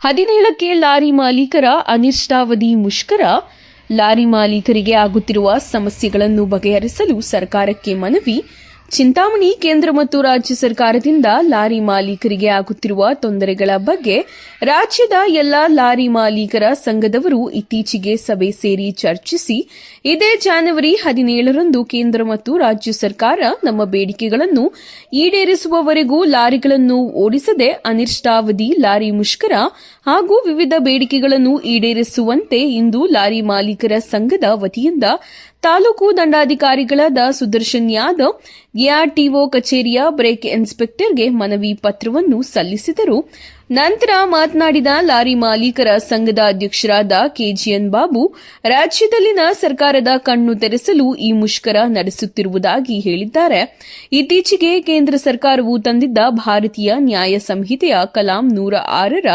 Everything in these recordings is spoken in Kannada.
ಹದಿನೇಳಕ್ಕೆ ಲಾರಿ ಮಾಲೀಕರ ಅನಿಷ್ಟಾವಧಿ ಮುಷ್ಕರ. ಲಾರಿ ಮಾಲೀಕರಿಗೆ ಆಗುತ್ತಿರುವ ಸಮಸ್ಯೆಗಳನ್ನು ಬಗೆಹರಿಸಲು ಸರ್ಕಾರಕ್ಕೆ ಮನವಿ. ಚಿಂತಾಮಣಿ ಕೇಂದ್ರ ಮತ್ತು ರಾಜ್ಯ ಸರ್ಕಾರದಿಂದ ಲಾರಿ ಮಾಲೀಕರಿಗೆ ಆಗುತ್ತಿರುವ ತೊಂದರೆಗಳ ಬಗ್ಗೆ ರಾಜ್ಯದ ಎಲ್ಲ ಲಾರಿ ಮಾಲೀಕರ ಸಂಘದವರು ಇತ್ತೀಚೆಗೆ ಸಭೆ ಸೇರಿ ಚರ್ಚಿಸಿ, ಇದೇ ಜಾನುವರಿ ಹದಿನೇಳರಂದು ಕೇಂದ್ರ ಮತ್ತು ರಾಜ್ಯ ಸರ್ಕಾರ ನಮ್ಮ ಬೇಡಿಕೆಗಳನ್ನು ಈಡೇರಿಸುವವರೆಗೂ ಲಾರಿಗಳನ್ನು ಓಡಿಸದೆ ಅನಿಷ್ಟಾವಧಿ ಲಾರಿ ಮುಷ್ಕರ ಹಾಗೂ ವಿವಿಧ ಬೇಡಿಕೆಗಳನ್ನು ಈಡೇರಿಸುವಂತೆ ಇಂದು ಲಾರಿ ಮಾಲೀಕರ ಸಂಘದ ವತಿಯಿಂದ ತಾಲೂಕು ದಂಡಾಧಿಕಾರಿಗಳಾದ ಸುದರ್ಶನ್ ಯಾದವ್ ಎಆರ್ಟಿಒ ಕಚೇರಿಯ ಬ್ರೇಕ್ ಇನ್ಸ್ಪೆಕ್ಟರ್ಗೆ ಮನವಿ ಪತ್ರವನ್ನು ಸಲ್ಲಿಸಿದರು. ನಂತರ ಮಾತನಾಡಿದ ಲಾರಿ ಮಾಲೀಕರ ಸಂಘದ ಅಧ್ಯಕ್ಷರಾದ ಕೆಜಿಎನ್ ಬಾಬು, ರಾಜ್ಯದಲ್ಲಿನ ಸರ್ಕಾರದ ಕಣ್ಣು ತೆರೆಸಲು ಈ ಮುಷ್ಕರ ನಡೆಸುತ್ತಿರುವುದಾಗಿ ಹೇಳಿದ್ದಾರೆ. ಇತ್ತೀಚೆಗೆ ಕೇಂದ್ರ ಸರ್ಕಾರವು ತಂದಿದ್ದ ಭಾರತೀಯ ನ್ಯಾಯ ಸಂಹಿತೆಯ ಕಲಾಂ ನೂರ ಆರರ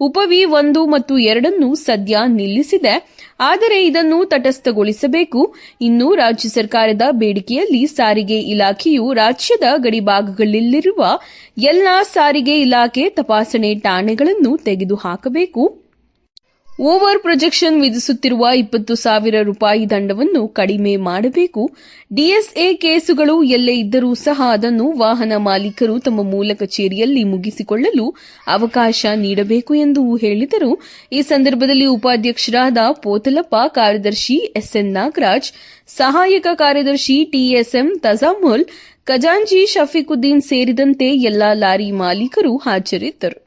ಉಪವಿ ಒಂದು ಮತ್ತು ಎರಡನ್ನು ಸದ್ಯ ನಿಲ್ಲಿಸಿದೆ. ಆದರೆ ಇದನ್ನು ತಟಸ್ಥಗೊಳಿಸಬೇಕು. ಇನ್ನು ರಾಜ್ಯ ಸರ್ಕಾರದ ಬೇಡಿಕೆಯಲ್ಲಿ ಸಾರಿಗೆ ಇಲಾಖೆಯು ರಾಜ್ಯದ ಗಡಿಭಾಗಗಳಲ್ಲಿರುವ ಎಲ್ಲಾ ಸಾರಿಗೆ ಇಲಾಖೆ ತಪಾಸಣೆ ಠಾಣೆಗಳನ್ನು ತೆಗೆದುಹಾಕಬೇಕು. ಓವರ್ ಪ್ರೊಜೆಕ್ಷನ್ ವಿಧಿಸುತ್ತಿರುವ ಇಪ್ಪತ್ತು ಸಾವಿರ ರೂಪಾಯಿ ದಂಡವನ್ನು ಕಡಿಮೆ ಮಾಡಬೇಕು. ಡಿಎಸ್ಎ ಕೇಸುಗಳು ಎಲ್ಲೇ ಇದ್ದರೂ ಸಹ ಅದನ್ನು ವಾಹನ ಮಾಲೀಕರು ತಮ್ಮ ಮೂಲ ಕಚೇರಿಯಲ್ಲಿ ಮುಗಿಸಿಕೊಳ್ಳಲು ಅವಕಾಶ ನೀಡಬೇಕು ಎಂದು ಹೇಳಿದರು. ಈ ಸಂದರ್ಭದಲ್ಲಿ ಉಪಾಧ್ಯಕ್ಷರಾದ ಪೋತಲಪ್ಪ, ಕಾರ್ಯದರ್ಶಿ ಎಸ್ಎನ್ ನಾಗರಾಜ್, ಸಹಾಯಕ ಕಾರ್ಯದರ್ಶಿ ಟಿಎಸ್ಎಂ ತಜಾಮುಲ್ ಖಜಾಂಜಿ ಶಫೀಕುದ್ದೀನ್ ಸೇರಿದಂತೆ ಎಲ್ಲಾ ಲಾರಿ ಮಾಲೀಕರು ಹಾಜರಿದ್ದರು.